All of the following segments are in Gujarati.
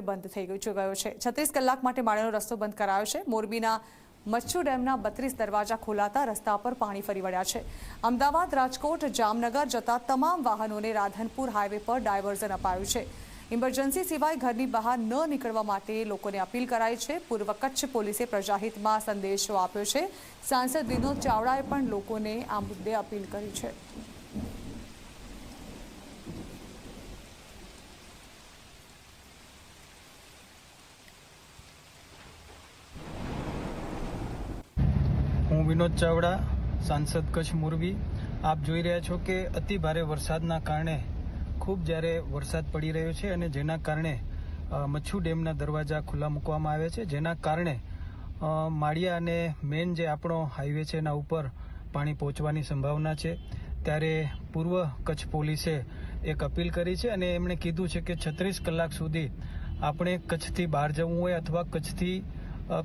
સમયસરે બંધ થઈ ગયો છે. છત્રીસ કલાક માટે માળિયાનો રસ્તો બંધ કરાયો છે. મોરબીના મચ્છુ ડેમના બત્રીસ દરવાજા ખોલાતા રસ્તા પર પાણી ફરી વળ્યા છે. અમદાવાદ, રાજકોટ, જામનગર જતા તમામ વાહનોને રાધનપુર હાઈવે પર ડાયવર્ઝન અપાયું છે. ઇમરજન્સી સિવાય ઘરની બહાર ન નીકળવા માટે લોકોને અપીલ કરાઈ છે. પૂર્વ કચ્છ પોલીસે પ્રજાહિતમાં સંદેશો આપ્યો છે. સાંસદ વિનોદ ચાવડાએ પણ લોકોને આ મુદ્દે અપીલ કરી છે. હું વિનોદ ચાવડા, સાંસદ કચ્છ મોરબી. આપ જોઈ રહ્યા છો કે અતિ ભારે વરસાદના કારણે ખૂબ જ્યારે વરસાદ પડી રહ્યો છે અને જેના કારણે મચ્છુ ડેમના દરવાજા ખુલ્લા મૂકવામાં આવ્યા છે. જેના કારણે માળિયા અને મેન જે આપણો હાઈવે છે એના ઉપર પાણી પહોંચવાની સંભાવના છે. ત્યારે પૂર્વ કચ્છ પોલીસે એક અપીલ કરી છે અને એમણે કીધું છે કે છત્રીસ કલાક સુધી આપણે કચ્છથી બહાર જવું હોય અથવા કચ્છથી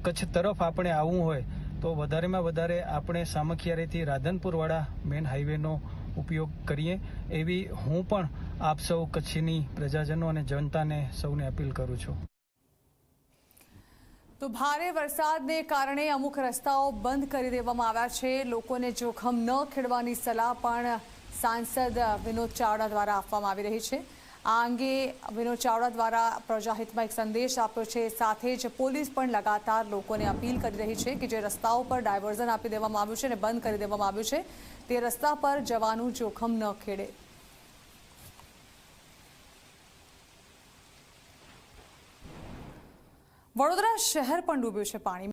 કચ્છ તરફ આપણે આવવું હોય તો વધારેમાં વધારે આપણે સામખિયારીથી રાધનપુરવાળા મેન હાઈવેનો ઉપયોગ કરીએ એવી હું પણ આપ સૌ કચ્છની પ્રજાજનો અને જનતાને સૌને અપીલ કરું છું. તો ભારે વરસાદને કારણે અમુક રસ્તાઓ બંધ કરી દેવામાં આવ્યા છે. લોકોને જોખમ ન ખેડવાની સલાહ પણ સાંસદ વિનોદ ચાવડા દ્વારા આપવામાં આવી રહી છે. આ અંગે વિનોદ ચાવડા દ્વારા પ્રજાહિતમાં એક સંદેશ આપ્યો છે. સાથે જ પોલીસ પણ લગાતાર લોકોને અપીલ કરી રહી છે કે જે રસ્તાઓ પર ડાયવર્ઝન આપી દેવામાં આવ્યું છે અને બંધ કરી દેવામાં આવ્યું છે, તે રસ્તા પર જવાનું જોખમ ન ખેડે. વડોદરા શહેર પણ ડૂબ્યું છે પાણી.